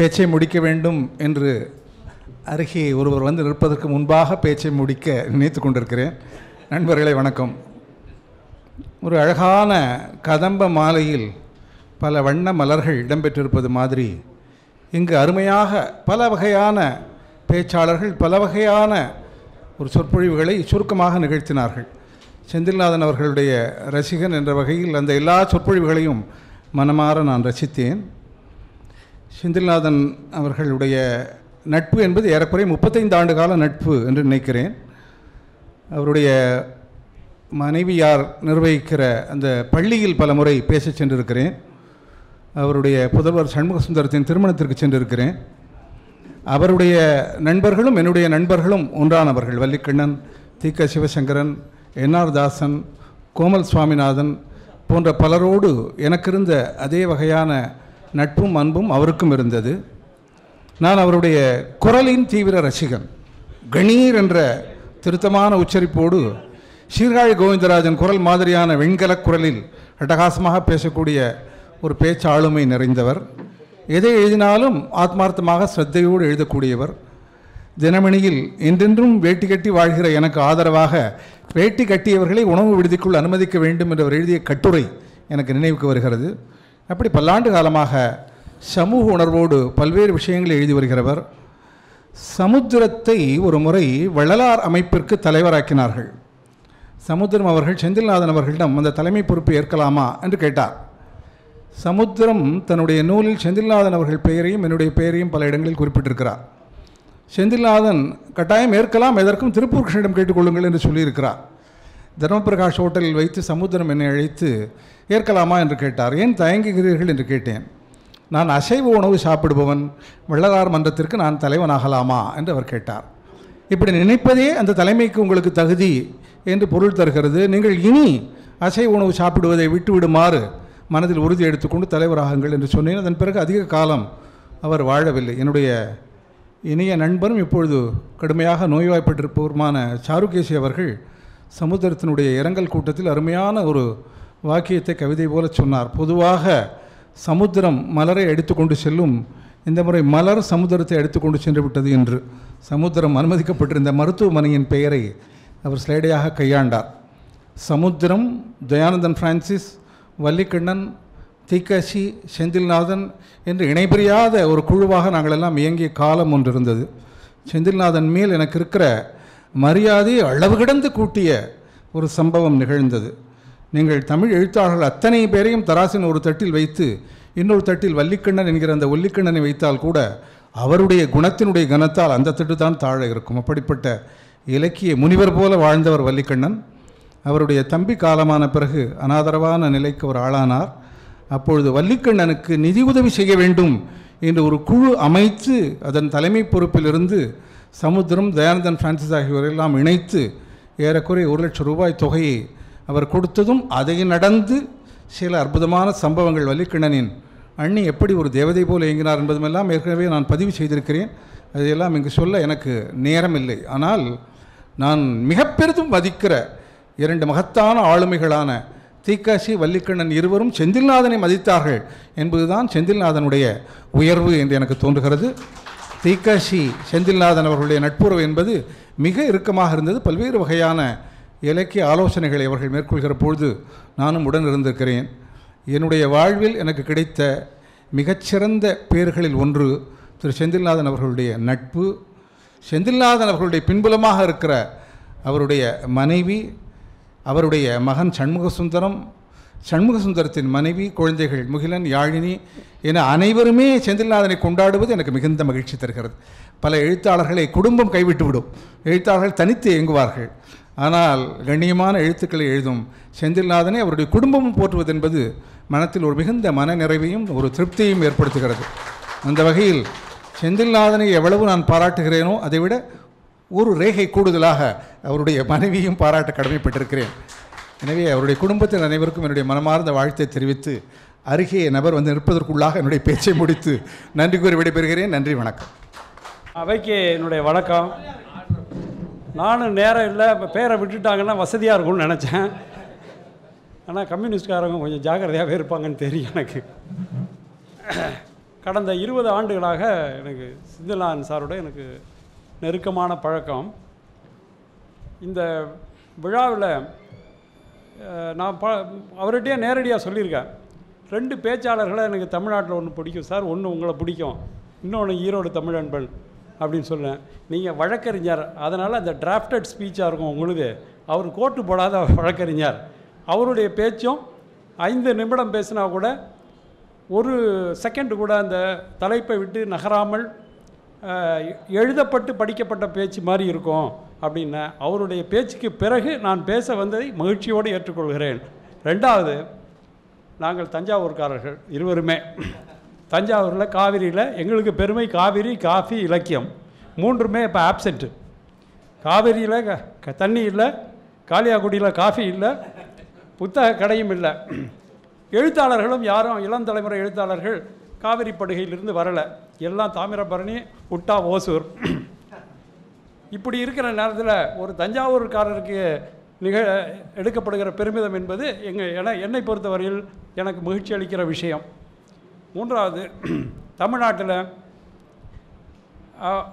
பேச்சை முடிக்க வேண்டும் என்று அருகே ஒருவர் வந்து நிற்பதற்கு முன்பாக பேச்சை முடிக்க நினைத்து கொண்டிருக்கிறேன். நண்பர்களே வணக்கம். ஒரு அழகான கதம்ப மாலையில் பல வண்ண மலர்கள் இடம்பெற்றிருப்பது மாதிரி இங்கு அருமையாக பல வகையான பேச்சாளர்கள் பல வகையான ஒரு சொற்பொழிவுகளை சுருக்கமாக நிகழ்த்தினார்கள். செந்தில்நாதன் அவர்களுடைய ரசிகன் என்ற வகையில் அந்த எல்லா சொற்பொழிவுகளையும் மனமாற நான் ரசித்தேன். செந்தில்நாதன் அவர்களுடைய நட்பு என்பது ஏறக்குறைய முப்பத்தைந்து ஆண்டு கால நட்பு என்று நினைக்கிறேன். அவருடைய மனைவியார் நிர்வகிக்கிற அந்த பள்ளியில் பல முறை பேச சென்றிருக்கிறேன். அவருடைய புதல்வர் சண்முக சுந்தரத்தின் திருமணத்திற்கு சென்றிருக்கிறேன். அவருடைய நண்பர்களும் என்னுடைய நண்பர்களும் ஒன்றானவர்கள். வள்ளிக்கண்ணன் தி க சிவசங்கரன் என்ஆர் தாசன் கோமல் சுவாமிநாதன் போன்ற பலரோடு எனக்கு இருந்த அதே வகையான நட்பும் அன்பும் அவருக்கும் இருந்தது. நான் அவருடைய குரலின் தீவிர ரசிகன். கணீர் என்ற திருத்தமான உச்சரிப்போடு சீர்காழி கோவிந்தராஜன் குரல் மாதிரியான வெண்கல குரலில் அட்டகாசமாக பேசக்கூடிய ஒரு பேச்சு ஆளுமை நிறைந்தவர். எதை எழுதினாலும் ஆத்மார்த்தமாக ஸ்ரத்தையோடு எழுதக்கூடியவர். தினமணியில் என்றென்றும் வேட்டி கட்டி வாழ்கிற எனக்கு ஆதரவாக வேட்டி கட்டியவர்களை உணவு விடுதிக்குள் அனுமதிக்க வேண்டும் என்று அவர் எழுதிய கட்டுரை எனக்கு நினைவுக்கு வருகிறது. அப்படி பல்லாண்டு காலமாக சமூக உணர்வோடு பல்வேறு விஷயங்களை எழுதி வருகிறவர். சமுத்திரத்தை ஒரு முறை வள்ளலார் அமைப்பிற்கு தலைவராக்கினார்கள். சமுத்திரம் அவர்கள் செந்தில்நாதன் அவர்களிடம் அந்த தலைமை பொறுப்பு ஏற்கலாமா? என்று கேட்டார். சமுத்திரம் தன்னுடைய நூலில் செந்தில்நாதன் அவர்கள் பெயரையும் என்னுடைய பெயரையும் பல இடங்களில் குறிப்பிட்டிருக்கிறார். செந்தில்நாதன் கட்டாயம் ஏற்கலாம் எதற்கும் திருப்பூர் கிருஷ்ணனிடம் கேட்டுக்கொள்ளுங்கள் என்று சொல்லியிருக்கிறார். தர்மபிரகாஷ் ஹோட்டலில் வைத்து சமுத்திரம் என்னை அழைத்து ஏற்கலாமா? என்று கேட்டார். ஏன் தயங்குகிறீர்கள்? என்று கேட்டேன். நான் அசைவ உணவு சாப்பிடுபவன். வெள்ளதார் மன்றத்திற்கு நான் தலைவனாகலாமா? என்று அவர் கேட்டார். இப்படி நினைப்பதே அந்த தலைமைக்கு உங்களுக்கு தகுதி என்று பொருள் தருகிறது. நீங்கள் இனி அசைவ உணவு சாப்பிடுவதை விட்டுவிடுமாறு மனதில் உறுதி எடுத்துக்கொண்டு தலைவராகுங்கள் என்று சொன்னேன். அதன் பிறகு அதிக காலம் அவர் வாழவில்லை. என்னுடைய இனிய நண்பரும் இப்பொழுது கடுமையாக நோய்வாய்ப்பட்டிருப்பவருமான சாருகேசி அவர்கள் சமுத்திரத்தினுடைய இரங்கல் கூட்டத்தில் அருமையான ஒரு வாக்கியத்தை கவிதை போல சொன்னார். பொதுவாக சமுத்திரம் மலரை எடுத்துக்கொண்டு செல்லும் இந்த முறை மலர் சமுத்திரத்தை எடுத்துக்கொண்டு சென்று விட்டது என்று. சமுத்திரம் அனுமதிக்கப்பட்டிருந்த மருத்துவமனையின் பெயரை அவர் ஸ்லைடையாக கையாண்டார். சமுத்திரம் தயானந்தன் பிரான்சிஸ் வள்ளிக்கண்ணன் தீக்காசி செந்தில்நாதன் என்று இணைபிரியாத ஒரு குழுவாக நாங்கள் எல்லாம் இயங்கிய காலம் ஒன்று இருந்தது செந்தில்நாதன் மேல் எனக்கு இருக்கிற மரியாதை அளவு கிடந்து கூட்டிய ஒரு சம்பவம் நிகழ்ந்தது. நீங்கள் தமிழ் எழுத்தாளர்கள் அத்தனை பேரையும் தராசின் ஒரு தட்டில் வைத்து இன்னொரு தட்டில் வள்ளிக்கண்ணன் என்கிற அந்த ஒல்லிக்கண்ணனை வைத்தால் கூட அவருடைய குணத்தினுடைய கனத்தால் அந்த தட்டு தான் தாழ இருக்கும். அப்படிப்பட்ட இலக்கிய முனிவர் போல வாழ்ந்தவர் வள்ளிக்கண்ணன் அவருடைய தம்பி காலமான பிறகு அனாதரவான நிலைக்கு அவர் ஆளானார். அப்பொழுது வள்ளிக்கண்ணனுக்கு நிதி உதவி செய்ய வேண்டும் என்று ஒரு குழு அமைத்து அதன் தலைமை பொறுப்பிலிருந்து சமுத்திரம் தயானந்தன் பிரான்சிஸ் ஆகியோரெல்லாம் இணைத்து ஏறக்குறைய ஒரு லட்சம் ரூபாய் தொகையை அவர் கொடுத்ததும் அதை நடந்து சில அற்புதமான சம்பவங்கள் வள்ளிக்கண்ணனின் அண்ணி எப்படி ஒரு தேவதை போல் இயங்கினார் என்பதுமெல்லாம் ஏற்கனவே நான் பதிவு செய்திருக்கிறேன். அதையெல்லாம் இங்கு சொல்ல எனக்கு நேரம் இல்லை ஆனால் நான் மிக பெரிதும் மதிக்கிற இரண்டு மகத்தான ஆளுமைகளான தீக்காசி வல்லிக்கண்ணன் இருவரும் செந்தில்நாதனை மதித்தார்கள் என்பதுதான் செந்தில்நாதனுடைய உயர்வு என்று எனக்கு தோன்றுகிறது. தீக்காசி செந்தில்நாதன் அவர்களுடைய நட்புறவு என்பது மிக இறுக்கமாக இருந்தது. பல்வேறு வகையான இலக்கிய ஆலோசனைகளை அவர்கள் மேற்கொள்கிற பொழுது நானும் உடன் இருந்திருக்கிறேன். என்னுடைய வாழ்வில் எனக்கு கிடைத்த மிகச்சிறந்த பேர்களில் ஒன்று திரு செந்தில்நாதன் அவர்களுடைய நட்பு. செந்தில்நாதன் அவர்களுடைய பின்புலமாக இருக்கிற அவருடைய மனைவி அவருடைய மகன் சண்முக சுந்தரம் சண்முக சுந்தரத்தின் மனைவி குழந்தைகள் முகிலன் யாழினி என அனைவருமே செந்தில்நாதனை கொண்டாடுவது எனக்கு மிகுந்த மகிழ்ச்சி தருகிறது. பல எழுத்தாளர்களை குடும்பம் கைவிட்டு விடும் எழுத்தாளர்கள் தனித்து இயங்குவார்கள். ஆனால் கண்ணியமான எழுத்துக்களை எழுதும் செந்தில்நாதனை அவருடைய குடும்பமும் போற்றுவது என்பது மனத்தில் ஒரு மிகுந்த மன நிறைவையும் ஒரு திருப்தியையும் ஏற்படுத்துகிறது. அந்த வகையில் செந்தில்நாதனை எவ்வளவு நான் பாராட்டுகிறேனோ அதைவிட ஒரு ரேகை கூடுதலாக அவருடைய மனைவியும் பாராட்ட கடமைப்பட்டிருக்கிறேன். எனவே அவருடைய குடும்பத்தின் அனைவருக்கும் என்னுடைய மனமார்ந்த வாழ்த்தை தெரிவித்து அருகே நபர் வந்து நிற்பதற்குள்ளாக என்னுடைய பேச்சை முடித்து நன்றி கூறி விடைபெறுகிறேன். நன்றி வணக்கம். அவைக்கு என்னுடைய வணக்கம். நானும் நேரம் இல்லை இப்போ பேரை விட்டுட்டாங்கன்னா வசதியாக இருக்கும்னு நினச்சேன். ஆனால் கம்யூனிஸ்ட்காரங்க கொஞ்சம் ஜாக்கிரதையாகவே இருப்பாங்கன்னு தெரியும் எனக்கு. கடந்த இருபது ஆண்டுகளாக எனக்கு சிந்தலான் சாரோட எனக்கு நெருக்கமான பழக்கம். இந்த விழாவில் நான் ப அவர்கிட்டயே நேரடியாக சொல்லியிருக்கேன். ரெண்டு பேச்சாளர்களை எனக்கு தமிழ்நாட்டில் ஒன்று பிடிக்கும் சார் ஒன்று உங்களை பிடிக்கும் இன்னொன்று ஈரோடு தமிழன்பன் அப்படின்னு சொன்னேன். நீங்கள் வழக்கறிஞர் அதனால் அந்த டிராஃப்டட் ஸ்பீச்சாக இருக்கும் உங்களுது. அவர் கோட்டு போடாத வழக்கறிஞர். அவருடைய பேச்சும் ஐந்து நிமிடம் பேசினா கூட ஒரு செகண்ட் கூட அந்த தலைப்பை விட்டு நகராமல் எழுதப்பட்டு படிக்கப்பட்ட பேச்சு மாதிரி இருக்கும். அப்படின்னா அவருடைய பேச்சுக்கு பிறகு நான் பேச வந்ததை மகிழ்ச்சியோடு ஏற்றுக்கொள்கிறேன். ரெண்டாவது நாங்கள் தஞ்சாவூர்காரர்கள் இருவருமே. தஞ்சாவூரில் காவிரியில் எங்களுக்கு பெருமை காவிரி காஃபி இலக்கியம். மூன்றுமே இப்போ ஆப்சென்ட்டு காவிரியில் க- க- தண்ணி இல்லை காளியாகுடியில் காஃபி இல்லை புத்தக கடையும் இல்லை. எழுத்தாளர்களும் யாரும் இளம் தலைமுறை எழுத்தாளர்கள் காவிரி படுகையிலிருந்து வரலை. எல்லாம் தாமிரபரணி உட்டா ஓசூர். இப்படி இருக்கிற நேரத்தில் ஒரு தஞ்சாவூர்காரருக்கு நிக எடுக்கப்படுகிற பெருமிதம் என்பது எங்கள் என என்னை பொறுத்தவரையில் எனக்கு மகிழ்ச்சி அளிக்கிற விஷயம். மூன்றாவது தமிழ்நாட்டில்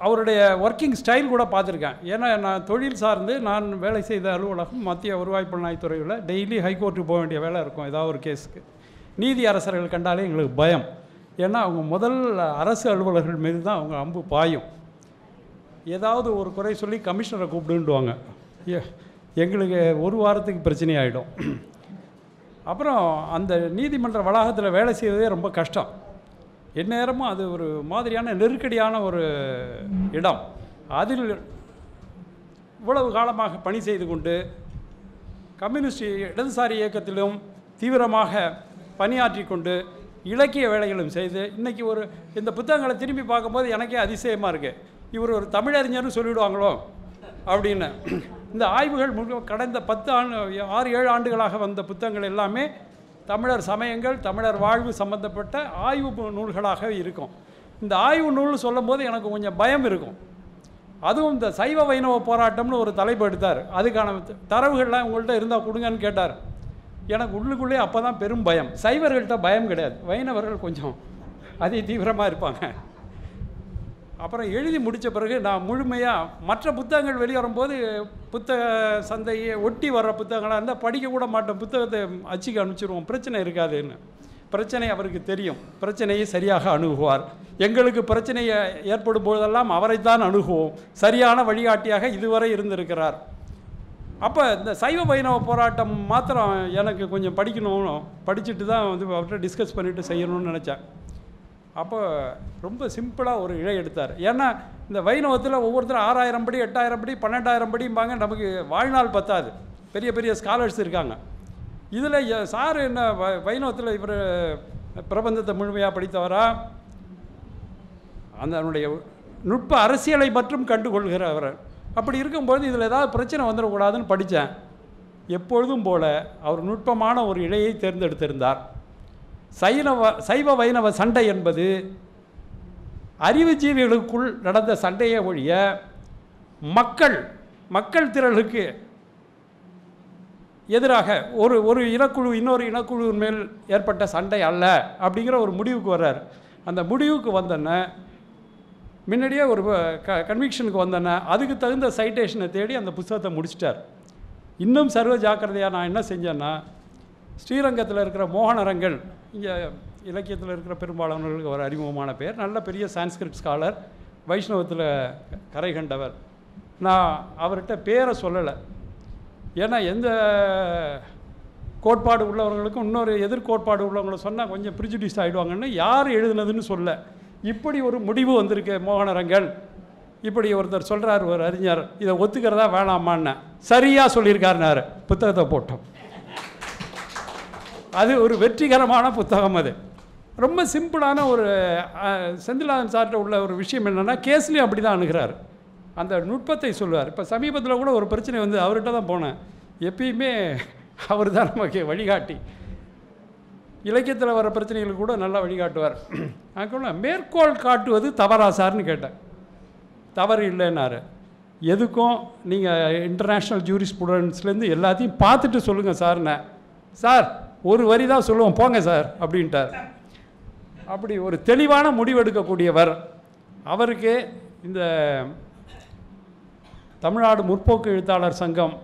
அவருடைய ஒர்க்கிங் ஸ்டைல் கூட பார்த்துருக்கேன். ஏன்னா நான் தொழில் சார்ந்து நான் வேலை செய்த அலுவலகம் மத்திய வருவாய் துறையில் டெய்லி ஹைகோர்ட்டுக்கு போக வேண்டிய வேலை இருக்கும் ஏதாவது ஒரு கேஸுக்கு நீதி அரசர்கள் கண்டாலே எங்களுக்கு பயம். ஏன்னா அவங்க முதல் அரசு அலுவலர்கள் மீது தான் அவங்க அம்பு பாயும். ஏதாவது ஒரு குறை சொல்லி கமிஷனரை கூப்பிடுன்டுவாங்க எங்களுக்கு ஒரு வாரத்துக்கு பிரச்சனை ஆகிடும் அப்புறம் அந்த நீதிமன்ற வளாகத்தில் வேலை செய்வதே ரொம்ப கஷ்டம். எந்நேரமும் அது ஒரு மாதிரியான நெருக்கடியான ஒரு இடம். அதில் இவ்வளவு காலமாக பணி செய்து கொண்டு கம்யூனிஸ்ட் இடதுசாரி இயக்கத்திலும் தீவிரமாக பணியாற்றி கொண்டு இலக்கிய வேலைகளும் செய்து இன்றைக்கி ஒரு இந்த புத்தகங்களை திரும்பி பார்க்கும்போது எனக்கே அதிசயமாக இருக்குது இவர் ஒரு தமிழறிஞர்னு சொல்லிவிடுவாங்களோ அப்படின்னு. இந்த ஆய்வுகள் முழு கடந்த பத்து ஆண்டு ஆறு ஏழு ஆண்டுகளாக வந்த புத்தகங்கள் எல்லாமே தமிழர் சமயங்கள் தமிழர் வாழ்வு சம்பந்தப்பட்ட ஆய்வு நூல்களாக இருக்கும். இந்த ஆய்வு நூல் சொல்லும்போது எனக்கு கொஞ்சம் பயம் இருக்கும். அதுவும் இந்த சைவ வைணவ போராட்டம்னு ஒரு தலைப்பு எடுத்தார். அதுக்கான தரவுகள்லாம் உங்கள்கிட்ட இருந்தால் கொடுங்கன்னு கேட்டார். எனக்கு உள்ளுக்குள்ளே அப்போ தான் பெரும் பயம். சைவர்கள்ட்ட பயம் கிடையாது. வைணவர்கள் கொஞ்சம் அதி தீவிரமாக இருப்பாங்க. அப்புறம் எழுதி முடித்த பிறகு நான் முழுமையாக மற்ற புத்தகங்கள் வெளியே வரும்போது புத்தக சந்தையை ஒட்டி வர்ற புத்தகங்களாக இருந்தால் படிக்க கூட மாட்டோம். புத்தகத்தை அச்சுக்கு அனுப்பிச்சிருவோம். பிரச்சனை இருக்காதுன்னு. பிரச்சனை அவருக்கு தெரியும். பிரச்சனையை சரியாக அணுகுவார். எங்களுக்கு பிரச்சனையை ஏற்படும் போதெல்லாம் அவரைத்தான் அணுகுவோம். சரியான வழிகாட்டியாக இதுவரை இருந்திருக்கிறார். அப்போ இந்த சைவ வைணவ போராட்டம் மாத்திரம் எனக்கு கொஞ்சம் படிக்கணும். படிச்சுட்டு தான் வந்து அவர்கிட்ட டிஸ்கஸ் பண்ணிவிட்டு செய்யணும்னு நினச்சேன். அப்போ ரொம்ப சிம்பிளாக ஒரு இழை எடுத்தார். ஏன்னா இந்த வைணவத்தில் ஒவ்வொருத்தரும் ஆறாயிரம் படி எட்டாயிரம் படி பன்னெண்டாயிரம் படிம்பாங்க. நமக்கு வாழ்நாள் பத்தாது. பெரிய பெரிய ஸ்காலர்ஸ் இருக்காங்க. இதில் சார் என்ன வ- வைணவத்தில் இவர் பிரபந்தத்தை முழுமையாக படித்தவரா? அந்த அவனுடைய நுட்ப அரசியலை மட்டும் கண்டுகொள்கிறவர். அப்படி இருக்கும்போது இதில் ஏதாவது பிரச்சனை வந்துடக்கூடாதுன்னு படித்தேன். எப்பொழுதும் போல அவர் நுட்பமான ஒரு இழையை தேர்ந்தெடுத்திருந்தார். சைனவ சைவ வைணவ சண்டை என்பது அறிவுஜீவிகளுக்குள் நடந்த சண்டையை ஒழிய மக்கள் மக்கள் திரளுக்கு எதிராக ஒரு ஒரு இனக்குழு இன்னொரு இனக்குழுவின் மேல் ஏற்பட்ட சண்டை அல்ல அப்படிங்கிற ஒரு முடிவுக்கு வர்றார். அந்த முடிவுக்கு வந்தோன்னே முன்னாடியே ஒரு க கன்விக்ஷனுக்கு வந்தோன்னே அதுக்கு தகுந்த சைட்டேஷனை தேடி அந்த புத்தகத்தை முடிச்சிட்டார். இன்னும் சர்வ ஜாக்கிரதையாக நான் என்ன செஞ்சேன்னா ஸ்ரீரங்கத்தில் இருக்கிற மோகனரங்கள் இங்கே இலக்கியத்தில் இருக்கிற பெரும்பாலானவர்களுக்கு ஒரு அறிமுகமான பேர். நல்ல பெரிய சான்ஸ்கிரிட் ஸ்காலர் வைஷ்ணவத்தில் கரை கண்டவர் நான் அவர்கிட்ட பேரை சொல்லலை. ஏன்னா எந்த கோட்பாடு உள்ளவர்களுக்கும் இன்னொரு எதிர்கோட்பாடு உள்ளவங்களை சொன்னால் கொஞ்சம் ப்ரிஜுடியூஸ் ஆகிடுவாங்கன்னு யார் எழுதுனதுன்னு சொல்ல. இப்படி ஒரு முடிவு வந்திருக்கு மோகனரங்கன் இப்படி ஒருத்தர் சொல்கிறார் ஒரு அறிஞர். இதை ஒத்துக்கிறதா வேணாமான்னு. சரியாக சொல்லியிருக்காருனாரு புத்தகத்தை போட்டோம். அது ஒரு வெற்றிகரமான புத்தகம் அது. ரொம்ப சிம்பிளான ஒரு செந்திலாதன் சார்கிட்ட உள்ள ஒரு விஷயம் என்னென்னா கேஸ்லேயும் அப்படி தான் அணுகிறார். அந்த நுட்பத்தை சொல்லுவார். இப்போ சமீபத்தில் கூட ஒரு பிரச்சனை வந்து அவர்கிட்ட தான் போனேன். எப்பயுமே அவர் தான் நமக்கு வழிகாட்டி. இலக்கியத்தில் வர பிரச்சனைகளுக்கு கூட நல்லா வழிகாட்டுவார். அதுக்குள்ள மேற்கோள் காட்டுவது தவறா சார்னு கேட்டேன். தவறு இல்லைன்னாரு. எதுக்கும் நீங்கள் இன்டர்நேஷ்னல் ஜூரி ஸ்டூடெண்ட்ஸ்லேருந்து எல்லாத்தையும் பார்த்துட்டு சொல்லுங்கள் சார்னே சார் ஒரு வரி தான் சொல்லுவோம் போங்க சார் அப்படின்ட்டார். அப்படி ஒரு தெளிவான முடிவெடுக்கக்கூடியவர். அவருக்கு இந்த தமிழ்நாடு முற்போக்கு எழுத்தாளர் சங்கம்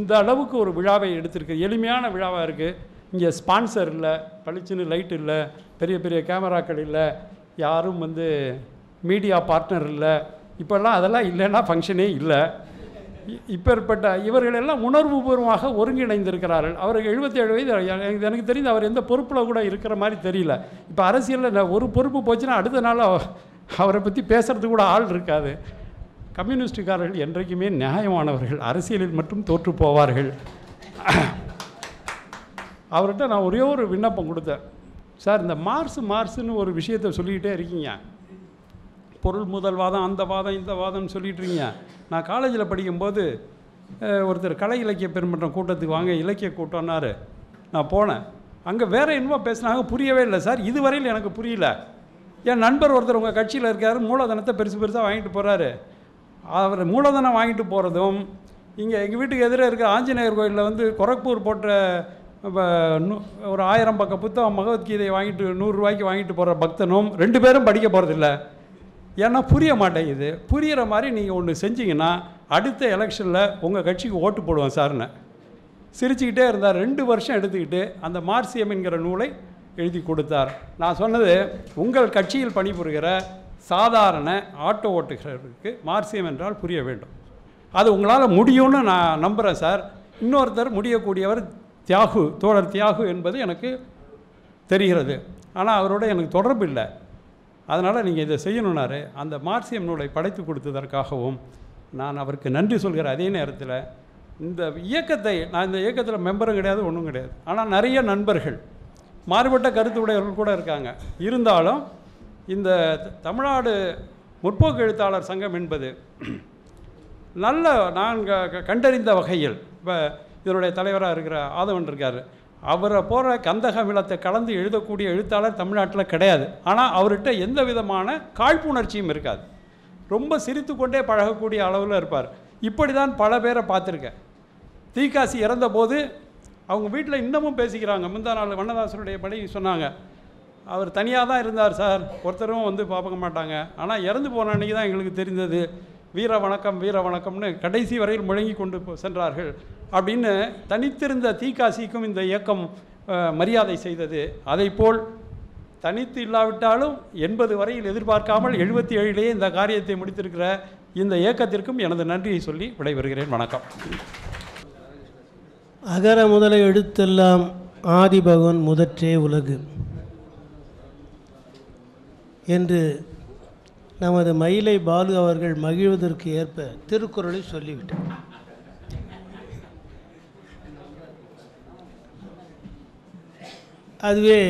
இந்த அளவுக்கு ஒரு விழாவை எடுத்திருக்கு. எளிமையான விழாவாக இருக்குது இங்கே ஸ்பான்சர் இல்லை பளிச்சுன்னு லைட் இல்லை பெரிய பெரிய கேமராக்கள் இல்லை யாரும் வந்து மீடியா பார்ட்னர் இல்லை. இப்போல்லாம் அதெல்லாம் இல்லைன்னா ஃபங்க்ஷனே இல்லை. இப்பேற்பட்ட இவர்கள் எல்லாம் உணர்வுபூர்வமாக ஒருங்கிணைந்திருக்கிறார்கள். அவருக்கு 77 வயது எனக்கு எனக்கு தெரிந்து அவர் எந்த பொறுப்பில் கூட இருக்கிற மாதிரி தெரியல. இப்போ அரசியலில் ஒரு பொறுப்பு போச்சுன்னா அடுத்த நாள் அவ- அவரை பற்றி பேசுறதுக்கு கூட ஆள் இருக்காது. கம்யூனிஸ்டுக்காரர்கள் என்றைக்குமே நியாயமானவர்கள். அரசியலில் மட்டும் தோற்று போவார்கள். அவர்கிட்ட நான் ஒரே ஒரு விண்ணப்பம் கொடுத்தேன். சார் இந்த மார்ஸ் மார்ஸ்னு ஒரு விஷயத்தை சொல்லிக்கிட்டே இருக்கீங்க. பொருள் முதல் வாதம் அந்த வாதம் இந்த வாதம்னு சொல்லிட்டு இருக்கீங்க நான் காலேஜில் படிக்கும்போது ஒருத்தர் கலை இலக்கிய பெருமன்றம் கூட்டத்துக்கு வாங்க இலக்கிய கூட்டம்னாரு. நான் போனேன். அங்கே வேறு என்னமோ பேசினாங்க புரியவே இல்லை. சார் இதுவரையில் எனக்கு புரியல. என் நண்பர் ஒருத்தர் உங்கள் கட்சியில் இருக்கார் மூலதனத்தை பெருசு பெருசாக வாங்கிட்டு போகிறாரு அவர் மூலதனம் வாங்கிட்டு போகிறதும் இங்கே எங்கள் வீட்டுக்கு எதிரே இருக்கிற ஆஞ்சநேயர் கோயிலில் வந்து கொரக்பூர் போட்ட நூ- ஒரு ஆயிரம் பக்க புத்தகம் பகவத்கீதையை வாங்கிட்டு நூறுரூவாய்க்கு வாங்கிட்டு போகிற பக்தனும் ரெண்டு பேரும் படிக்க போகிறதில்ல ஏன்னா புரிய மாட்டேங்குது. புரிகிற மாதிரி நீங்கள் ஒன்று செஞ்சீங்கன்னா அடுத்த எலெக்ஷனில் உங்கள் கட்சிக்கு ஓட்டு போடுவேன் சார்னு. சிரிச்சுக்கிட்டே இருந்தார். ரெண்டு வருஷம் எடுத்துக்கிட்டு அந்த மார்சியம் என்கிற நூலை எழுதி கொடுத்தார். நான் சொன்னது உங்கள் கட்சியில் பணிபுரிகிற சாதாரண ஆட்டோ ஓட்டுகிறவருக்கு மார்சியம் என்றால் புரிய வேண்டும். அது உங்களால் முடியும்னு நான் நம்புகிறேன் சார். இன்னொருத்தர் முடியக்கூடியவர் தியாகு தோழர் தியாகு என்பது எனக்கு தெரிகிறது. ஆனால் அவரோட எனக்கு தொடர்பு இல்லை. அதனால் நீங்கள் இதை செய்யணுன்னாரு அந்த மார்சியம் நூலை படைத்து கொடுத்ததற்காகவும் நான் அவருக்கு நன்றி சொல்கிற அதே நேரத்தில் இந்த இயக்கத்தை நான் இந்த இயக்கத்தில் மெம்பரும் கிடையாது ஒன்றும் கிடையாது. ஆனால் நிறைய நண்பர்கள் மாறுபட்ட கருத்து உடையவர்கள் கூட இருக்காங்க. இருந்தாலும் இந்த தமிழ்நாடு முற்போக்கு எழுத்தாளர் சங்கம் என்பது நல்ல நான் க- க- கண்டறிந்த வகையில் இப்போ இதனுடைய தலைவராக இருக்கிற ஆதவன் இருக்கார். அவரை போகிற கந்தகமிலத்தை கலந்து எழுதக்கூடிய எழுத்தாளர் தமிழ்நாட்டில் கிடையாது. ஆனால் அவர்கிட்ட எந்த விதமான காழ்ப்புணர்ச்சியும் இருக்காது. ரொம்ப சிரித்து கொண்டே பழகக்கூடிய அளவில் இருப்பார். இப்படி தான் பல பேரை பார்த்துருக்கேன். தீக்காசி இறந்தபோது அவங்க வீட்டில் இன்னமும் பேசிக்கிறாங்க. முந்தா நாள் வண்ணதாசனுடைய படி சொன்னாங்க. அவர் தனியாக தான் இருந்தார் சார். ஒருத்தரும் வந்து பார்க்க மாட்டாங்க. ஆனால் இறந்து போன அன்றைக்கி தான் எங்களுக்கு தெரிந்தது. வீர வணக்கம் வீர வணக்கம்னு கடைசி வரையில் முழங்கி கொண்டு சென்றார்கள். அப்படின்னு தனித்திருந்த தீக்காசிக்கும் இந்த இயக்கம் மரியாதை செய்தது. அதைப்போல் தனித்து இல்லாவிட்டாலும் எண்பது வரையில் எதிர்பார்க்காமல் எழுபத்தி ஏழிலேயே இந்த காரியத்தை முடித்திருக்கிற இந்த இயக்கத்திற்கும் எனது நன்றியை சொல்லி விடைபெறுகிறேன். வணக்கம். அகர முதல எழுத்தெல்லாம் ஆதிபகவன் முதற்றே உலகு என்று நமது மயிலை பாலு அவர்கள் மகிழ்வதற்கு ஏற்ப திருக்குறளை சொல்லிவிட்டார். அதுவே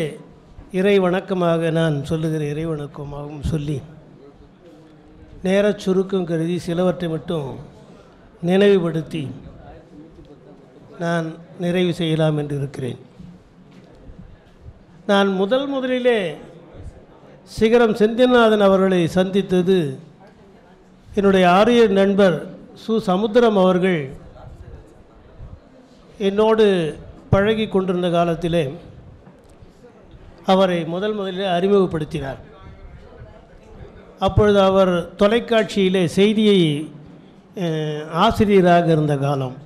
இறை வணக்கமாக நான் சொல்லுகிற இறை வணக்கமாகவும் சொல்லி நேரச் சுருக்கம் கருதி சிலவற்றை மட்டும் நினைவுபடுத்தி நான் நிறைவு செய்யலாம் என்று இருக்கிறேன். நான் முதல் முதலிலே சிகரம் செந்தில்நாதன் அவர்களை சந்தித்தது என்னுடைய ஆரிய நண்பர் சு. சமுத்திரம் அவர்கள் என்னோடு பழகி கொண்டிருந்த காலத்திலே அவரை முதல் முதலிலே அறிமுகப்படுத்தினார். அப்பொழுது அவர் தொலைக்காட்சியிலே செய்தியை ஆசிரியராக இருந்த காலம்.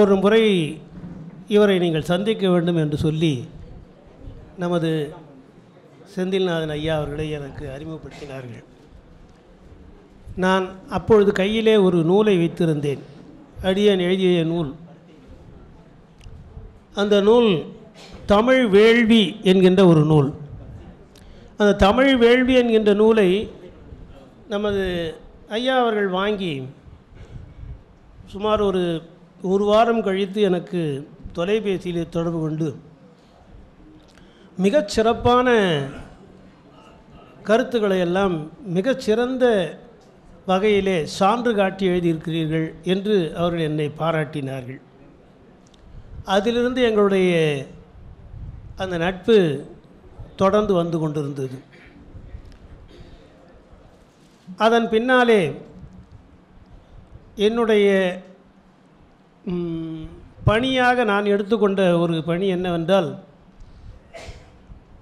ஒரு முறை இவரை நீங்கள் சந்திக்க வேண்டும் என்று சொல்லி நமது செந்தில்நாதன் ஐயா அவர்களை எனக்கு அறிமுகப்படுத்தினார்கள். நான் அப்பொழுது கையிலே ஒரு நூலை வைத்திருந்தேன். அடியன் எழுதிய நூல். அந்த நூல் தமிழ் வேள்வி என்கின்ற ஒரு நூல். அந்த தமிழ் வேள்வி என்கின்ற நூலை நமது ஐயா அவர்கள் வாங்கி சுமார் ஒரு ஒரு வாரம் கழித்து எனக்கு தொலைபேசியில் தொடர்பு கொண்டு மிகச் சிறப்பான கருத்துக்களை எல்லாம் மிகச்சிறந்த வகையிலே சான்று காட்டி எழுதியிருக்கிறீர்கள் என்று அவர்கள் என்னை பாராட்டினார்கள். அதிலிருந்து எங்களுடைய அந்த நட்பு தொடர்ந்து வந்து கொண்டிருந்தது. அதன் பின்னாலே என்னுடைய பணியாக நான் எடுத்துக்கொண்ட ஒரு பணி என்னவென்றால்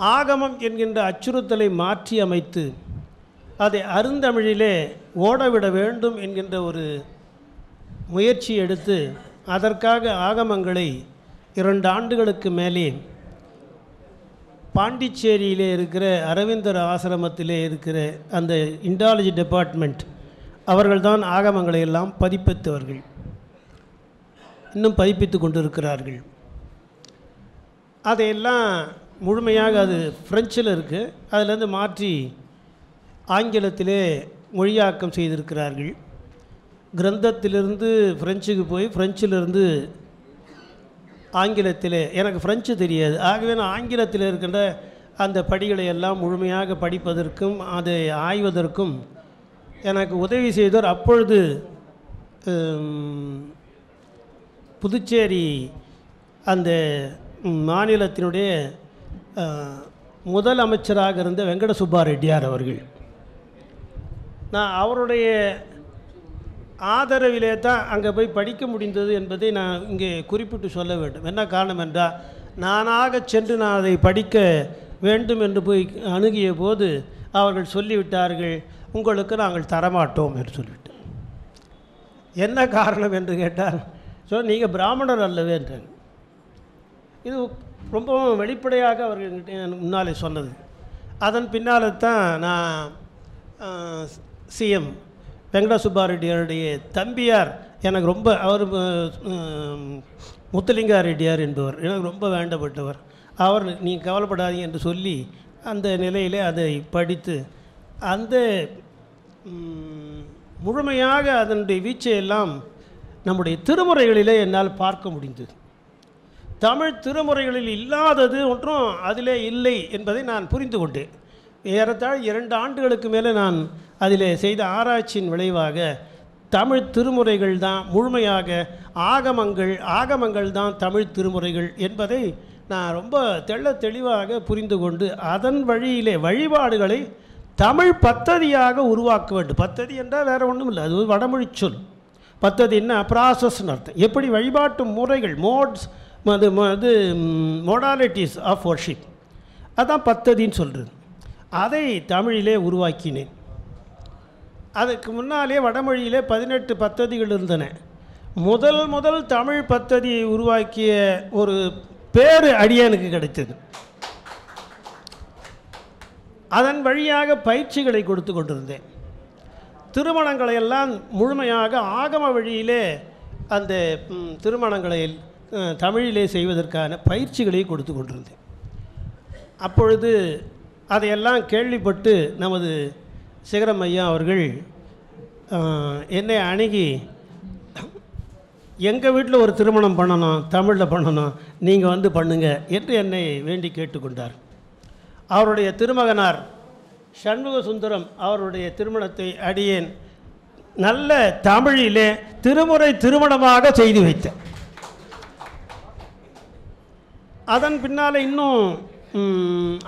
ஆகமம் என்கின்ற அச்சுறுத்தலை மாற்றி அமைத்து அதை அருந்தமிழிலே ஓடவிட வேண்டும் என்கின்ற ஒரு முயற்சி எடுத்து அதற்காக ஆகமங்களை இரண்டு ஆண்டுகளுக்கு மேலே பாண்டிச்சேரியிலே இருக்கிற அரவிந்தர் ஆசிரமத்திலே இருக்கிற அந்த இண்டாலஜி டிபார்ட்மெண்ட் அவர்கள்தான் ஆகமங்களை எல்லாம் பதிப்பித்தவர்கள் இன்னும் பதிப்பித்து கொண்டிருக்கிறார்கள். அதையெல்லாம் முழுமையாக அது ஃப்ரெஞ்சில் இருக்குது அதிலேருந்து மாற்றி ஆங்கிலத்திலே மொழியாக்கம் செய்திருக்கிறார்கள். கிரந்தத்திலிருந்து ஃப்ரெஞ்சுக்கு போய் ஃப்ரெஞ்சிலிருந்து ஆங்கிலத்திலே எனக்கு ஃப்ரெஞ்சு தெரியாது. ஆகவே நான் ஆங்கிலத்தில் இருக்கின்ற அந்த படிகளை எல்லாம் முழுமையாக படிப்பதற்கும் அதை ஆய்வதற்கும் எனக்கு உதவி செய்தவர் அப்பொழுது புதுச்சேரி அந்த மாநிலத்தினுடைய முதல் அமைச்சராக இருந்த வெங்கட சுப்பா ரெட்டியார் அவர்கள். நான் அவருடைய ஆதரவிலே தான் அங்கே போய் படிக்க முடிந்தது என்பதை நான் இங்கே குறிப்பிட்டு சொல்ல வேண்டும். என்ன காரணம் என்றால் நானாக சென்று நான் அதை படிக்க வேண்டும் என்று போய் அணுகிய போது அவர்கள் சொல்லிவிட்டார்கள் உங்களுக்கு நாங்கள் தரமாட்டோம் என்று சொல்லிவிட்டு என்ன காரணம் என்று கேட்டால் ஸோ நீங்கள் பிராமணர் அல்லவே என்றாங்க. இது ரொம்பவும் வெளிப்படையாக அவர்கள்கிட்ட முன்னாலே சொன்னது. அதன் பின்னால் தான் நான் சிஎம் வெங்கட சுப்பாரெட்டியாருடைய தம்பியார் எனக்கு ரொம்ப அவர் முத்துலிங்கா ரெட்டியார் என்பவர் எனக்கு ரொம்ப வேண்டப்பட்டவர். அவர் நீ கவலைப்படாதீங்க என்று சொல்லி அந்த நிலையிலே அதை படித்து அந்த முழுமையாக அதனுடைய வீச்சையெல்லாம் நம்முடைய திருமுறைகளிலே என்னால் பார்க்க முடிந்தது. தமிழ் திருமுறைகளில் இல்லாதது ஒன்றும் அதிலே இல்லை என்பதை நான் புரிந்து கொண்டேன் ஏறத்தாழ் இரண்டு ஆண்டுகளுக்கு மேலே நான் அதிலே செய்த ஆராய்ச்சியின் விளைவாக தமிழ் திருமுறைகள் தான் முழுமையாக ஆகமங்கள் ஆகமங்கள் தான் தமிழ் திருமுறைகள் என்பதை நான் ரொம்ப தெள்ள தெளிவாக புரிந்து கொண்டு அதன் வழியிலே வழிபாடுகளை தமிழ் பத்ததியாக உருவாக்க வேண்டும். பத்ததி என்றால் வேறு ஒன்றும் இல்லை அது ஒரு வடமொழி சொல். பத்ததின்னா ப்ராசஸ்னு அர்த்தம். எப்படி வழிபாட்டு முறைகள் மோட்ஸ் அது ம- மொடாலிட்டிஸ் ஆஃப் ஒர்ஷிப் அதான் பத்ததின்னு சொல்கிறது அதை தமிழிலே உருவாக்கினேன். அதுக்கு முன்னாலே வடமொழியிலே பதினெட்டு பத்ததிகள் இருந்தன. முதல் முதல் தமிழ் பத்ததியை உருவாக்கிய ஒரு பேர் அடியானுக்கு கிடைத்தது. அதன் வழியாக பயிற்சிகளை கொடுத்து கொண்டிருந்தேன். திருமணங்களை எல்லாம் முழுமையாக ஆகம வழியிலே அந்த ம், திருமணங்களை தமிழிலே செய்வதற்கான பயிற்சிகளை கொடுத்து கொண்டிருந்தேன். அப்பொழுது அதையெல்லாம் கேள்விப்பட்டு நமது சிகரம் ஐயா அவர்கள் என்னை அணுகி எங்கள் வீட்டில் ஒரு திருமணம் பண்ணணும் தமிழில் பண்ணணும் நீங்கள் வந்து பண்ணுங்க என்று என்னை வேண்டி கேட்டுக்கொண்டார் அவருடைய திருமகனார் சண்முக சுந்தரம் அவருடைய திருமணத்தை அடியேன் நல்ல தமிழிலே திருமுறை திருமணமாக செய்து வைத்தேன். அதன் பின்னால் இன்னும்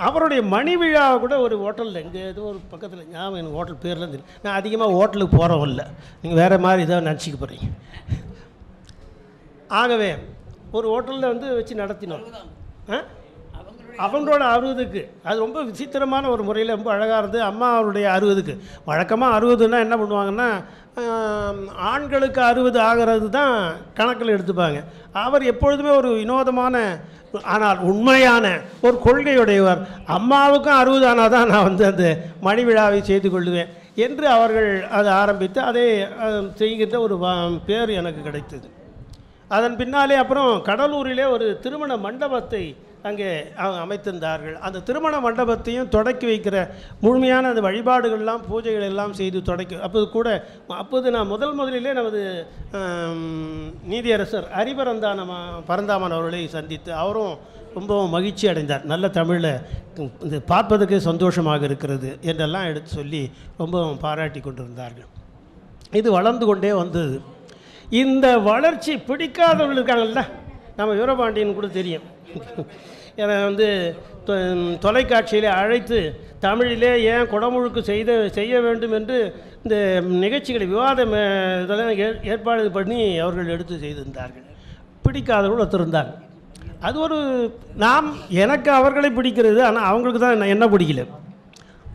அவருடைய மணி விழா கூட ஒரு ஹோட்டலில் இங்கே ஏதோ ஒரு பக்கத்தில் ஞாபகம் எனக்கு ஹோட்டல் பேரில் தெரியும் நான் அதிகமாக ஹோட்டலுக்கு போகிறோம் இல்லை. நீங்கள் வேறு மாதிரி ஏதாவது நினச்சிக்க போகிறீங்க ஆகவே ஒரு ஹோட்டலில் வந்து வச்சு நடத்தினோம். ஆ? அவங்களோட அறுபதுக்கு. அது ரொம்ப விசித்திரமான ஒரு முறையில் ரொம்ப அழகாக இருந்தது அம்மா அவருடைய அறுபதுக்கு. வழக்கமாக அறுபதுன்னா என்ன பண்ணுவாங்கன்னா ஆண்களுக்கு அறுபது ஆகிறது தான் கணக்கில் எடுத்துப்பாங்க. அவர் எப்பொழுதுமே ஒரு வினோதமான ஆனால் உண்மையான ஒரு கொள்கையுடையவர். அம்மாவுக்கும் அறுபது ஆனால் தான் நான் வந்து அந்த மணி விழாவை செய்து கொள்ளுவேன் என்று அவர்கள் அதை ஆரம்பித்து அதை செய்கின்ற ஒரு பேர் எனக்கு கிடைத்தது. அதன் பின்னாலே அப்புறம் கடலூரிலே ஒரு திருமண மண்டபத்தை அங்கே அமைத்திருந்தார்கள். அந்த திருமண மண்டபத்தையும் தொடக்கி வைக்கிற முழுமையான அந்த வழிபாடுகள்லாம் பூஜைகள் எல்லாம் செய்து தொடக்கி அப்போது கூட அப்போது நான் முதல் முதலிலே நமது நீதியரசர் ஹரிபரந்தான பரந்தாமன் அவர்களை சந்தித்து அவரும் ரொம்பவும் மகிழ்ச்சி அடைந்தார். நல்ல தமிழில் இது பார்ப்பதற்கு சந்தோஷமாக இருக்கிறது என்றெல்லாம் எடுத்து சொல்லி ரொம்பவும் பாராட்டி கொண்டிருந்தார்கள். இது வளர்ந்து கொண்டே வந்தது. இந்த வளர்ச்சி பிடிக்காதவர்கள் இருக்காங்கல்ல நம்ம வீரபாண்டியன் கூட தெரியும். என்னை வந்து தொ- தொலைக்காட்சியிலே அழைத்து தமிழிலே ஏன் குடமுழுக்கு செய்த செய்ய வேண்டும் என்று இந்த நிகழ்ச்சிகளை விவாத மே- இதெல்லாம் ஏ- ஏற்பாடு பண்ணி அவர்கள் எடுத்து செய்திருந்தார்கள். பிடிக்காதவர்கள் ஒருத்தர் அது ஒரு நாம் எனக்கு அவர்களை பிடிக்கிறது ஆனால் அவங்களுக்கு தான் என்ன- என்ன பிடிக்கல.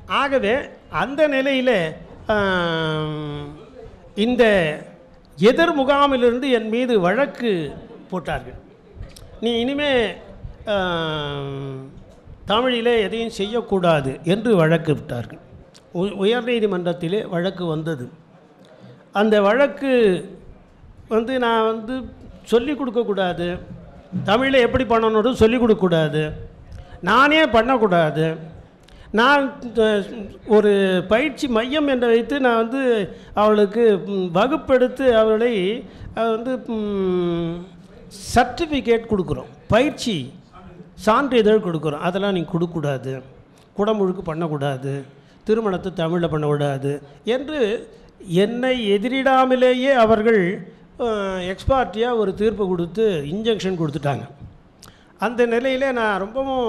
ஆகவே அந்த நிலையில் இந்த எதிர் முகாமிலிருந்து என் மீது வழக்கு போட்டார்கள். நீ இனிமே தமிழிலே எதையும் செய்யக்கூடாது என்று வழக்கு விட்டார்கள். உ- உயர்நீதிமன்றத்திலே வழக்கு வந்தது. அந்த வழக்கு வந்து நான் வந்து சொல்லிக் கொடுக்கக்கூடாது. தமிழில் எப்படி பண்ணணும் சொல்லிக் கொடுக்கக்கூடாது. நானே பண்ணக்கூடாது. நான் ஒரு பயிற்சி மையம் என்று வைத்து நான் வந்து அவளுக்கு வகுப்பெடுத்து அவளை வந்து சர்டிஃபிகேட் கொடுக்குறோம். பயிற்சி சான்றிதழ் கொடுக்குறோம் அதெல்லாம் நீங்கள் கொடுக்கக்கூடாது. குடமுழுக்கு பண்ணக்கூடாது. திருமணத்தை தமிழில் பண்ணக்கூடாது என்று என்னை எதிரிடாமலேயே அவர்கள் எக்ஸ்பார்ட்டியாக ஒரு தீர்ப்பு கொடுத்து இன்ஜெக்ஷன் கொடுத்துட்டாங்க. அந்த நிலையில் நான் ரொம்பவும்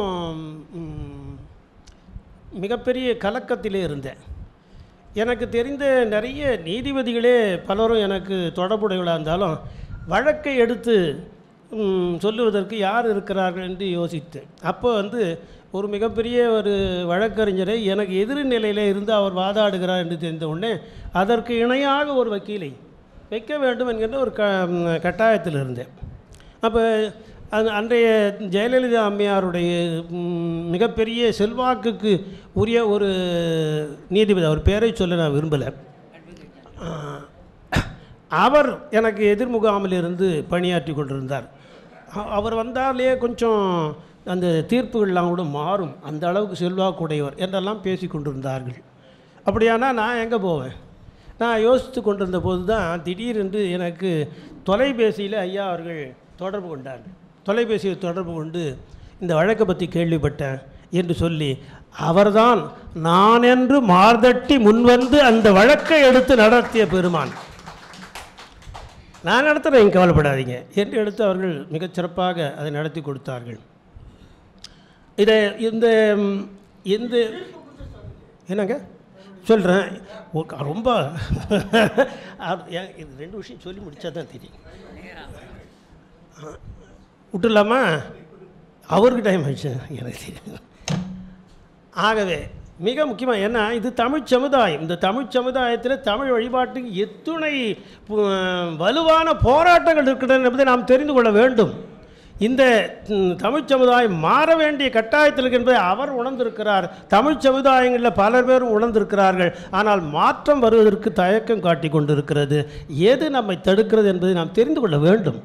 மிகப்பெரிய கலக்கத்திலே இருந்தேன். எனக்கு தெரிந்த நிறைய நீதிபதிகளே பலரும் எனக்கு தொடர்புடையவளாக இருந்தாலும் வழக்கை எடுத்து சொல்லுவதற்கு யார் இருக்கிறார்கள் என்று யோசித்தேன். அப்போ வந்து ஒரு மிகப்பெரிய ஒரு வழக்கறிஞரை எனக்கு எதிர் நிலையில் இருந்து அவர் வாதாடுகிறார் என்று தெரிந்த உடனே அதற்கு இணையாக ஒரு வக்கீலை வைக்க வேண்டும் என்கின்ற ஒரு க கட்டாயத்தில் இருந்தேன். அப்போ அது அன்றைய ஜெயலலிதா அம்மையாருடைய மிகப்பெரிய செல்வாக்குக்கு உரிய ஒரு நீதிபதி அவர் பேரை சொல்ல நான் விரும்பலை. அவர் எனக்கு எதிர்முகாமில் இருந்து பணியாற்றி கொண்டிருந்தார். அவர் வந்தாலே கொஞ்சம் அந்த தீர்ப்புகள்லாம் கூட மாறும். அந்த அளவுக்கு செல்வாக்குடையவர் என்றெல்லாம் பேசி கொண்டிருந்தார்கள். அப்படியானா நான் எங்கே போவேன்? நான் யோசித்து கொண்டிருந்த போது தான் திடீரென்று எனக்கு தொலைபேசியில் ஐயா அவர்கள் தொடர்பு கொண்டார்கள். தொலைபேசியில் தொடர்பு கொண்டு இந்த வழக்கை பற்றி கேள்விப்பட்டேன் என்று சொல்லி அவர்தான் நான் என்று மார்தட்டி முன்வந்து அந்த வழக்கை எடுத்து நடத்திய பெருமான். நான் நடத்துகிறேன் கவலைப்படாதீங்க. என்று எடுத்து அவர்கள் மிகச் சிறப்பாக அதை நடத்தி கொடுத்தார்கள். இதை இந்த இந்த என்னங்க? சொல்கிறேன் ரொம்ப ஏன் இது ரெண்டு விஷயம் சொல்லி முடித்தா தான் தெரியும். விட்டுலாமா அவருக்கு டைம் ஆயிடுச்சு எனக்கு தெரியும். ஆகவே மிக முக்கியமாக ஏன்னா இது தமிழ் சமுதாயம். இந்த தமிழ் சமுதாயத்தில் தமிழ் வழிபாட்டுக்கு எத்துணை வலுவான போராட்டங்கள் இருக்கின்றன என்பதை நாம் தெரிந்து கொள்ள வேண்டும். இந்த தமிழ் சமுதாயம் மாற வேண்டிய கட்டாயத்தில் இருக்கின்றதை என்பதை அவர் உணர்ந்திருக்கிறார். தமிழ் சமுதாயங்களில் பல பேரும் உணர்ந்திருக்கிறார்கள். ஆனால் மாற்றம் வருவதற்கு தயக்கம் காட்டி கொண்டிருக்கிறது. எது நம்மை தடுக்கிறது என்பதை நாம் தெரிந்து கொள்ள வேண்டும்.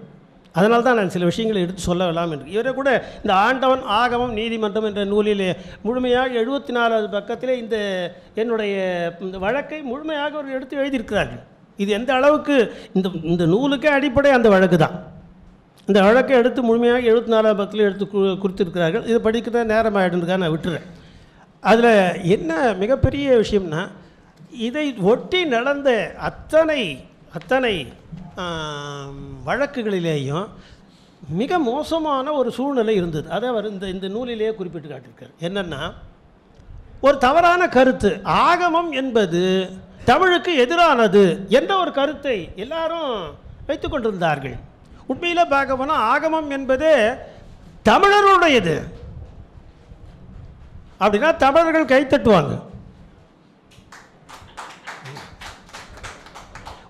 அதனால தான் நான் சில விஷயங்களை எடுத்து சொல்ல சொல்லலாம் என்று. இவரை கூட இந்த ஆண்டவன் ஆகமம் நீதிமன்றம் என்ற நூலிலே முழுமையாக எழுபத்தி நாலாவது பக்கத்திலே இந்த என்னுடைய இந்த வழக்கை முழுமையாக அவர் எடுத்து எழுதியிருக்கிறார்கள். இது எந்த அளவுக்கு இந்த இந்த நூலுக்கே அடிப்படை அந்த வழக்கு தான். இந்த வழக்கை எடுத்து முழுமையாக எழுபத்தி நாலாவது பக்கத்தில் எடுத்து கு- கொடுத்திருக்கிறார்கள் இதை படிக்கிற நேரம் ஆகிடுறதுக்காக நான் விட்டுறேன். அதில் என்ன மிகப்பெரிய விஷயம்னா இதை ஒட்டி நடந்த அத்தனை அத்தனை வழக்குகளிலேயும் மிக மோசமான ஒரு சூழ்நிலை இருந்தது. அதை அவர் இந்த இந்த நூலிலேயே குறிப்பிட்டு காட்டியிருக்கார். என்னென்னா ஒரு தவறான கருத்து ஆகமம் என்பது தமிழுக்கு எதிரானது என்ற ஒரு கருத்தை எல்லாரும் வைத்து கொண்டிருந்தார்கள். உண்மையில் பார்க்க போனால் ஆகமம் என்பது தமிழருடையது. அப்படின்னா தமிழர்கள் கைத்தட்டுவாங்க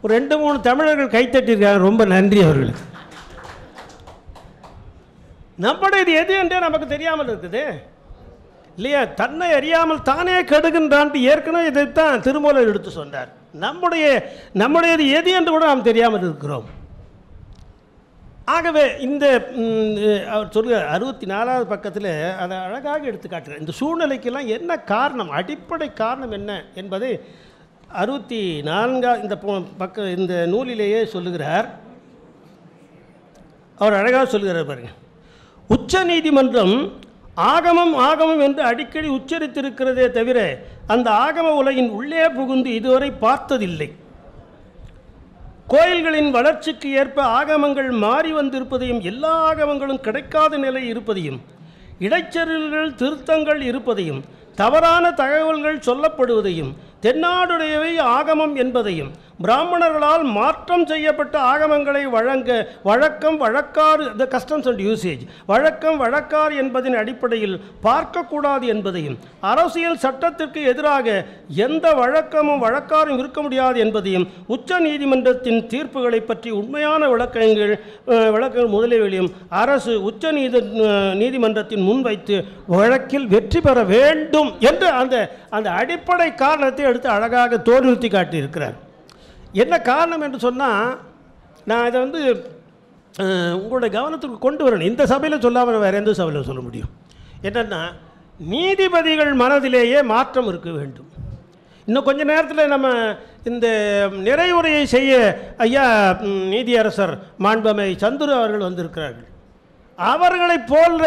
ஒரு ரெண்டு மூணு தமிழர்கள் கைத்தட்டியிருக்காங்க ரொம்ப நன்றி அவர்களுக்கு. நம்முடையது எது என்றே நமக்கு தெரியாமல் இருக்குது. இல்லையா? தன்னை அறியாமல் தானே கெடுகின்றான் ஏற்கனவே இதைத்தான் திருமூலர் எடுத்து சொன்னார். நம்முடைய நம்முடையது எது என்று கூட நாம் தெரியாமல் இருக்கிறோம். ஆகவே இந்த அவர் சொல்கிறார் அறுபத்தி நாலாவது பக்கத்தில் அதை அழகாக எடுத்து காட்டுறார் இந்த சூழ்நிலைக்கெல்லாம் என்ன காரணம்? அடிப்படை காரணம் என்ன என்பதை அறுபத்தி நான்கா இந்த பக்க இந்த நூலிலேயே சொல்லுகிறார். அவர் அழகாக சொல்லுகிறார் பாருங்க. உச்ச நீதிமன்றம் ஆகமம் ஆகமம் என்று அடிக்கடி உச்சரித்திருக்கிறதே தவிர அந்த ஆகம உலகின் உள்ளே புகுந்து இதுவரை பார்த்ததில்லை. கோயில்களின் வளர்ச்சிக்கு ஏற்ப ஆகமங்கள் மாறி வந்திருப்பதையும் எல்லா ஆகமங்களும் கிடைக்காத நிலை இருப்பதையும் இடைச்செருள்கள் திருத்தங்கள் இருப்பதையும் தவறான தகவல்கள் சொல்லப்படுவதையும் தென்னாடுடையவை ஆகமம் என்பதையும் பிராமணர்களால் மாற்றம் செய்யப்பட்ட ஆகமங்களை வழங்க வழக்கம் வழக்கார் த கஸ்டம்ஸ் அண்ட் யூசேஜ் வழக்கம் வழக்கார் என்பதின் அடிப்படையில் பார்க்கக்கூடாது என்பதையும் அரசியல் சட்டத்திற்கு எதிராக எந்த வழக்கமும் வழக்காரும் இருக்க முடியாது என்பதையும் உச்ச நீதிமன்றத்தின் தீர்ப்புகளை பற்றி உண்மையான விளக்கங்கள் விளக்கங்கள் முதலிலும் அரசு உச்ச நீதி நீதிமன்றத்தின் முன்வைத்து வழக்கில் வெற்றி பெற வேண்டும் என்று அந்த அந்த அடிப்படை காரணத்தை எடுத்து அழகாக தோல்நிறுத்தி காட்டியிருக்கிறார். என்ன காரணம் என்று சொன்னால் நான் இதை வந்து உங்களோட உங்களுடைய கவனத்துக்கு கொண்டு வரணும். இந்த சபையில் சொல்லாமல் வேறு எந்த சபையில் சொல்ல முடியும்? என்னென்னா நீதிபதிகள் மனதிலேயே மாற்றம் இருக்க வேண்டும். இன்னும் கொஞ்ச நேரத்தில் நம்ம இந்த நிறைவுரையை செய்ய ஐயா நீதியரசர் மாண்பமை சந்துரு அவர்கள் வந்திருக்கிறார்கள். அவர்களைப் போன்ற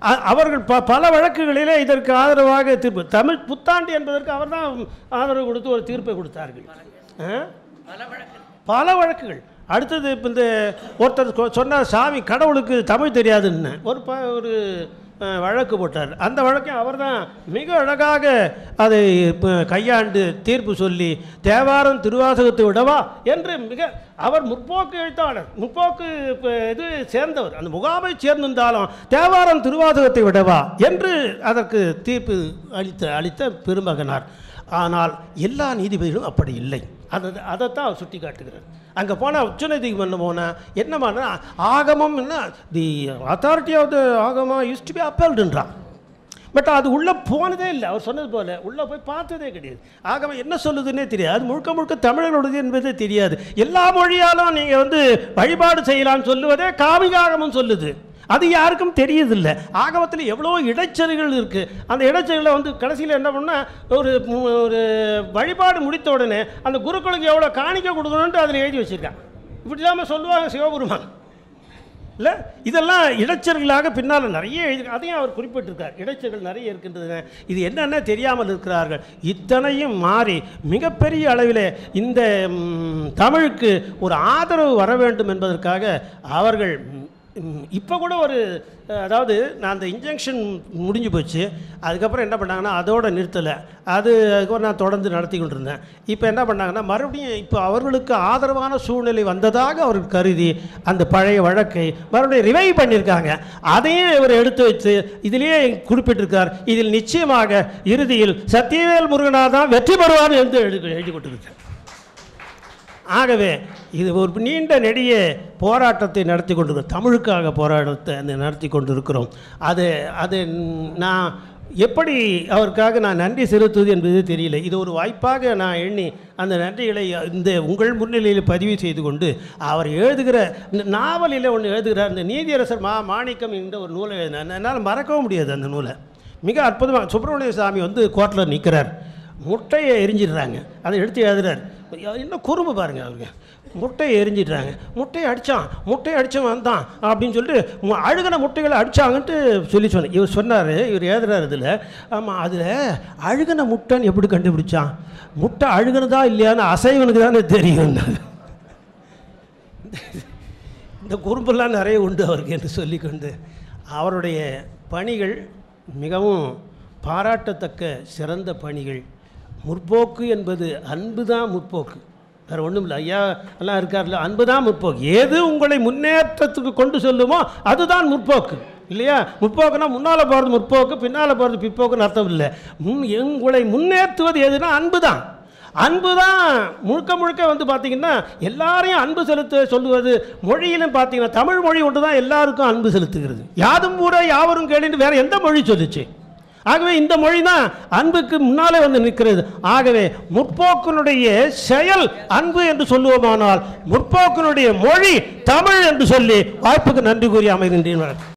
அவர்கள் ப பல வழக்குகளிலே இதற்கு ஆதரவாக தீர்ப்பு தமிழ் புத்தாண்டு என்பதற்கு அவர்தான் ஆதரவு கொடுத்து ஒரு தீர்ப்பை கொடுத்தார்கள். ஆ? பல வழக்குகள். அடுத்தது இப்போ இந்த ஒருத்தர் சொன்னார் சாமி கடவுளுக்கு தமிழ் தெரியாதுன்னு. ஒரு ப ஒரு வழக்கு போட்டார். அந்த வழக்கை அவர்தான் மிக அழகாக அதை கையாண்டு தீர்ப்பு சொல்லி தேவாரம் திருவாசகத்தை விடவா? என்று மிக அவர் முற்போக்கு எழுத்தாளர் முற்போக்கு இது சேர்ந்தவர். அந்த முகாமை சேர்ந்திருந்தாலும் தேவாரம் திருவாசகத்தை விடவா? என்று அதற்கு தீர்ப்பு அளித்த அளித்த பெருமகனார். ஆனால் எல்லா நீதிபதிகளும் அப்படி இல்லை. அதை அதைத்தான் அவர் சுட்டி காட்டுகிறார். அங்கே போனால் உச்சநீதிமன்றம் போனால் என்னமான ஆகமம் என்ன? The authority of the agama use to be அப்பல்டுன்றான் but அது உள்ளே போனதே இல்லை. அவர் சொன்னது போல் உள்ளே போய் பார்த்ததே கிடையாது. ஆகமம் என்ன சொல்லுதுன்னே தெரியாது. அது முழுக்க முழுக்க தமிழர்களுடையது என்பதே தெரியாது. எல்லா மொழியாலும் நீங்கள் வந்து வழிபாடு செய்யலாம்னு சொல்லுவதே காமிக ஆகமம் சொல்லுது. அது யாருக்கும் தெரியதில்லை. ஆகமத்தில் எவ்வளோ இடைச்சல்கள் இருக்குது அந்த இடைச்சல்களை வந்து கடைசியில் என்ன பண்ணால் ஒரு ஒரு வழிபாடு முடித்த உடனே அந்த குருக்களுக்கு எவ்வளோ காணிக்க கொடுக்கணுன்ட்டு அதில் எழுதி வச்சுருக்கான் இப்படி இல்லாமல் சொல்லுவாங்க சிவபெருமான். இல்லை இதெல்லாம் இடைச்சல்களாக பின்னால் நிறைய எழுதி அதையும் அவர் குறிப்பிட்டிருக்கார். இடைச்சல்கள் நிறைய இருக்கின்றன. இது என்னென்ன தெரியாமல் இருக்கிறார்கள்? இத்தனையும் மாறி மிகப்பெரிய அளவில் இந்த தமிழுக்கு ஒரு ஆதரவு வர வேண்டும் என்பதற்காக அவர்கள் இப்போ கூட ஒரு அதாவது நான் அந்த இன்ஜெக்ஷன் முடிஞ்சு போச்சு. அதுக்கப்புறம் என்ன பண்ணாங்கன்னா அதோட நிறுத்தலை. அது அதுக்கப்புறம் நான் தொடர்ந்து நடத்தி கொண்டிருந்தேன். இப்போ என்ன பண்ணாங்கன்னா மறுபடியும் இப்போ அவர்களுக்கு ஆதரவான சூழ்நிலை வந்ததாக அவர்கள் கருதி அந்த பழைய வழக்கை மறுபடியும் ரிவைவ் பண்ணியிருக்காங்க. அதையும் இவர் எடுத்து வச்சு இதிலேயே குறிப்பிட்டிருக்கார். இதில் நிச்சயமாக இறுதியில் சத்தியவேல் முருகனாதான் வெற்றி பெறுவார் என்று எழுதி எழுதி கொண்டிருக்கேன் ஆகவே இது ஒரு நீண்ட நெடிய போராட்டத்தை நடத்தி கொண்டிருக்கிறோம். தமிழுக்காக போராட்டத்தை அந்த நடத்தி கொண்டிருக்கிறோம். அது அது நான் எப்படி அவருக்காக நான் நன்றி செலுத்துவது என்பது தெரியல. இது ஒரு வாய்ப்பாக நான் எண்ணி அந்த நன்றிகளை இந்த உங்கள் முன்னிலையில் பதிவு செய்து கொண்டு அவர் எழுதுகிற இந்த நாவலில் ஒன்று எழுதுகிறார் இந்த நீதியரசர் மா மாணிக்கம் என்ற ஒரு நூலை எழுதினார். என்னால் மறக்கவும் முடியாது அந்த நூலை. மிக அற்புதமாக சுப்பிரமணிய சாமி வந்து கோர்ட்டில் நிற்கிறார் முட்டையை எரிஞ்சிடுறாங்க. அதை எடுத்து எழுதுறாரு. இன்னும் குறும்பு பாருங்கள் அவருங்க முட்டையை எரிஞ்சிடுறாங்க. முட்டையை அடித்தான் முட்டையை அடித்தவன் வந்தான் அப்படின்னு சொல்லிட்டு அழுகின முட்டைகளை அடித்தாங்கன்ட்டு சொல்லி சொன்னேன் இவர் சொன்னார். இவர் எழுதுறாரு இதில். ஆமாம் அதில் அழுகின முட்டைன்னு எப்படி கண்டுபிடிச்சான்? முட்டை அழுகுனதா இல்லையான்னு அசைவனுக்கு தானே தெரியும். இந்த குறும்பெல்லாம் நிறைய உண்டு அவருக்கு என்று சொல்லிக்கொண்டு அவருடைய பணிகள் மிகவும் பாராட்டத்தக்க சிறந்த பணிகள். முற்போக்கு என்பது அன்பு தான் முற்போக்கு. வேறு ஒன்றும் இல்லை. ஐயா எல்லாம் இருக்கார்ல அன்பு தான் முற்போக்கு. எது உங்களை முன்னேற்றத்துக்கு கொண்டு செல்லுமோ அதுதான் முற்போக்கு. இல்லையா? முற்போக்குனா முன்னால் போகிறது முற்போக்கு பின்னால் போகிறது பிற்போக்குன்னு அர்த்தம் இல்லை. முன் உங்களை முன்னேற்றுவது எதுனா அன்பு தான் அன்பு தான் முழுக்க முழுக்க வந்து பார்த்திங்கன்னா எல்லாரையும் அன்பு செலுத்த சொல்லுவது மொழியிலும் பார்த்தீங்கன்னா தமிழ் மொழி ஒன்று தான் எல்லாருக்கும் அன்பு செலுத்துகிறது. யாதும் ஊர யாவரும் கேளுன்னு வேற எந்த மொழி சொல்லிச்சு? ஆகவே இந்த மொழி தான் அன்புக்கு முன்னாலே வந்து நிற்கிறது. ஆகவே முற்போக்கனுடைய செயல் அன்பு என்று சொல்லுவோமானால் முற்போக்கனுடைய மொழி தமிழ் என்று சொல்லி வாய்ப்புக்கு நன்றி கூறி அமைகின்றேன்